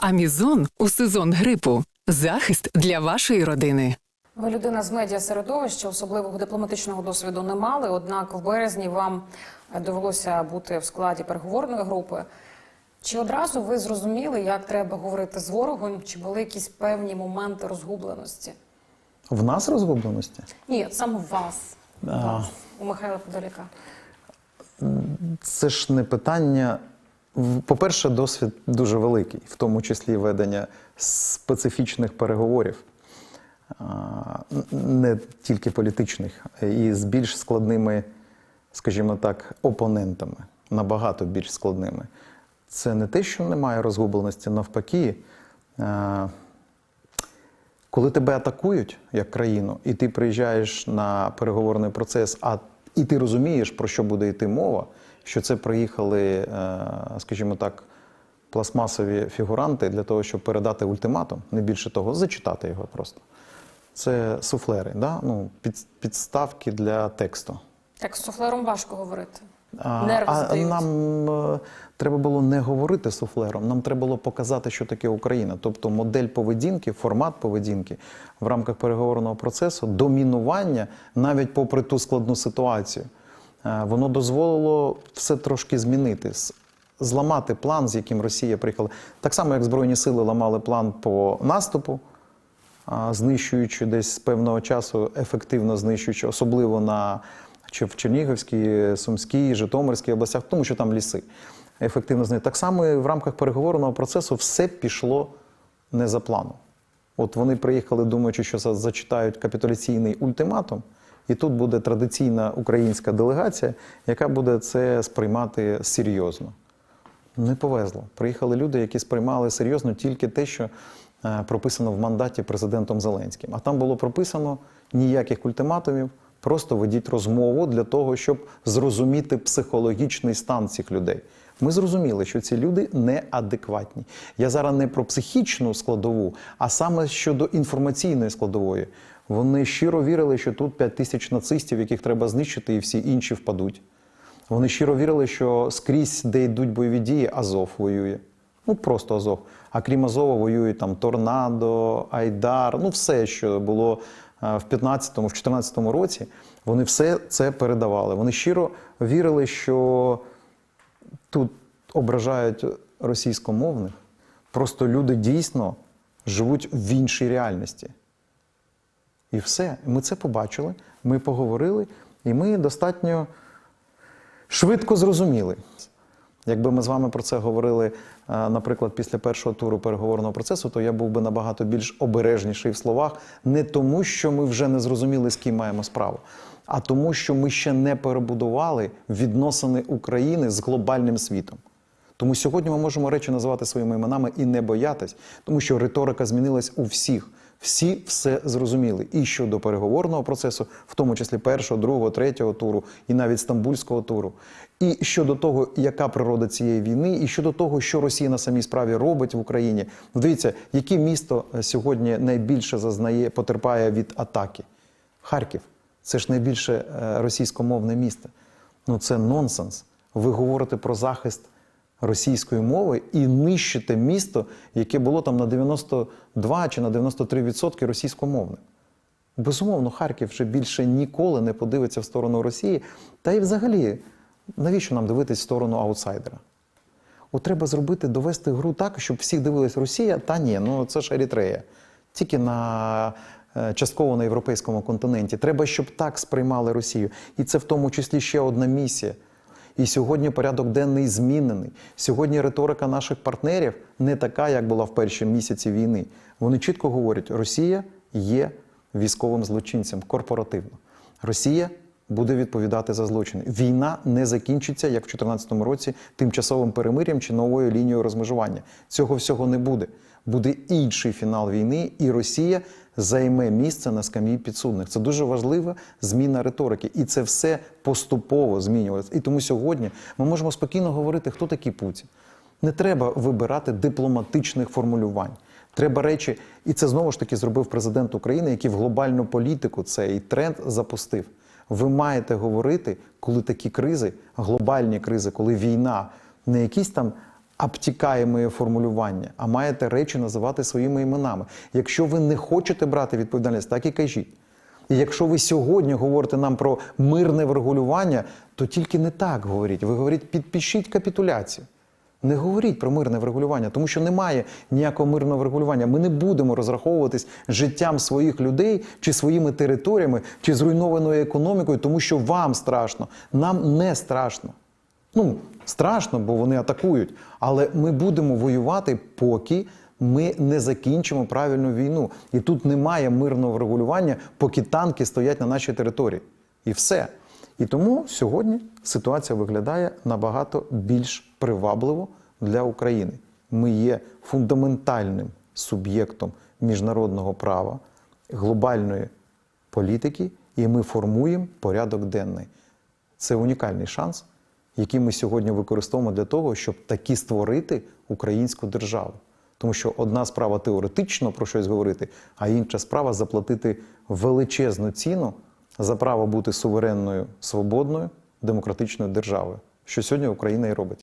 Амізон у сезон грипу. Захист для вашої родини. Ви людина з медіа середовища, особливого дипломатичного досвіду не мали. Однак в березні вам довелося бути в складі переговорної групи. Чи одразу ви зрозуміли, як треба говорити з ворогом? Чи були якісь певні моменти розгубленості? В нас розгубленості? Ні, саме в вас, А. вас у Михайла Подоляка. Це ж не питання. По-перше, досвід дуже великий, в тому числі ведення специфічних переговорів, не тільки політичних, і з більш складними, скажімо так, опонентами, набагато більш складними. Це не те, що немає розгубленості, навпаки. Коли тебе атакують як країну, і ти приїжджаєш на переговорний процес, а і ти розумієш, про що буде йти мова, що це приїхали, е, скажімо так, пластмасові фігуранти для того, щоб передати ультиматум, не більше того, зачитати його просто. Це суфлери, да? ну, під, підставки для тексту. Так з суфлером важко говорити. А, Нерви а здають. нам е, треба було не говорити суфлером, нам треба було показати, що таке Україна. Тобто модель поведінки, формат поведінки в рамках переговорного процесу, домінування, навіть попри ту складну ситуацію, воно дозволило все трошки змінити. Зламати план, з яким Росія приїхала. Так само, як Збройні сили ламали план по наступу, знищуючи десь з певного часу, ефективно знищуючи, особливо на чи в Чернігівській, Сумській, Житомирській областях, тому що там ліси. Ефективно знищуючи. Так само і в рамках переговорного процесу все пішло не за планом. От вони приїхали, думаючи, що зачитають капітуляційний ультиматум, і тут буде традиційна українська делегація, яка буде це сприймати серйозно. Не повезло. Приїхали люди, які сприймали серйозно тільки те, що е, прописано в мандаті президентом Зеленським. А там було прописано ніяких ультиматумів, просто ведіть розмову для того, щоб зрозуміти психологічний стан цих людей. Ми зрозуміли, що ці люди неадекватні. Я зараз не про психічну складову, а саме щодо інформаційної складової. Вони щиро вірили, що тут 5 тисяч нацистів, яких треба знищити, і всі інші впадуть. Вони щиро вірили, що скрізь, де йдуть бойові дії, Азов воює. Ну просто Азов. А крім Азова, воюють там Торнадо, Айдар, ну все, що було е, в 15-му, в 14-му році, вони все це передавали. Вони щиро вірили, що тут ображають російськомовних. Просто люди дійсно живуть в іншій реальності. І все. Ми це побачили, ми поговорили, і ми достатньо швидко зрозуміли. Якби ми з вами про це говорили, е, наприклад, після першого туру переговорного процесу, то я був би набагато більш обережніший в словах, не тому, що ми вже не зрозуміли, з ким маємо справу, а тому, що ми ще не перебудували відносини України з глобальним світом. Тому сьогодні ми можемо речі називати своїми іменами і не боятись, тому що риторика змінилась у всіх. Всі все зрозуміли і щодо переговорного процесу, в тому числі першого, другого, третього туру, і навіть стамбульського туру, і щодо того, яка природа цієї війни, і щодо того, що Росія на самій справі робить в Україні. Дивіться, яке місто е, сьогодні найбільше зазнає, потерпає від атаки? Харків. Це ж найбільше е, російськомовне місто. Ну це нонсенс. Ви говорите про захист російської мови і нищите місто, яке було там на 92 чи на 93% російськомовне. Безумовно, Харків вже більше ніколи не подивиться в сторону Росії. Та й взагалі, навіщо нам дивитись в сторону аутсайдера? От треба зробити, довести гру так, щоб всі дивились Росія, та ні, ну це ж Ерітрея. Тільки на е, частково на європейському континенті. Треба, щоб так сприймали Росію. І це в тому числі ще одна місія. І сьогодні порядок денний змінений. Сьогодні риторика наших партнерів не така, як була в перші місяці війни. Вони чітко говорять, Росія є військовим злочинцем корпоративно. Росія буде відповідати за злочини. Війна не закінчиться, як в 2014 році, тимчасовим перемир'ям чи новою лінією розмежування. Цього всього не буде. Буде інший фінал війни, і Росія займе місце на скам'ї підсудних. Це дуже важлива зміна риторики, і це все поступово змінювалося. І тому сьогодні ми можемо спокійно говорити, хто такий Путін. Не треба вибирати дипломатичних формулювань. Треба речі, і це знову ж таки зробив президент України, який в глобальну політику цей тренд запустив. Ви маєте говорити, коли такі кризи, глобальні кризи, коли війна, не якісь там обтікаємої формулювання, а маєте речі називати своїми іменами. Якщо ви не хочете брати відповідальність, так і кажіть. І якщо ви сьогодні говорите нам про мирне врегулювання, то тільки не так говоріть. Ви говоріть, підпишіть капітуляцію. Не говоріть про мирне врегулювання, тому що немає ніякого мирного врегулювання. Ми не будемо розраховуватись життям своїх людей чи своїми територіями, чи зруйнованою економікою, тому що вам страшно. Нам не страшно. Ну, страшно, бо вони атакують. Але ми будемо воювати, поки ми не закінчимо правильну війну. І тут немає мирного врегулювання, поки танки стоять на нашій території. І все. І тому сьогодні ситуація виглядає набагато більш привабливо для України. Ми є фундаментальним суб'єктом міжнародного права, глобальної політики, і ми формуємо порядок денний. Це унікальний шанс, який ми сьогодні використовуємо для того, щоб таки створити українську державу. Тому що одна справа теоретично про щось говорити, а інша справа заплатити величезну ціну за право бути суверенною, свободною, демократичною державою, що сьогодні Україна і робить.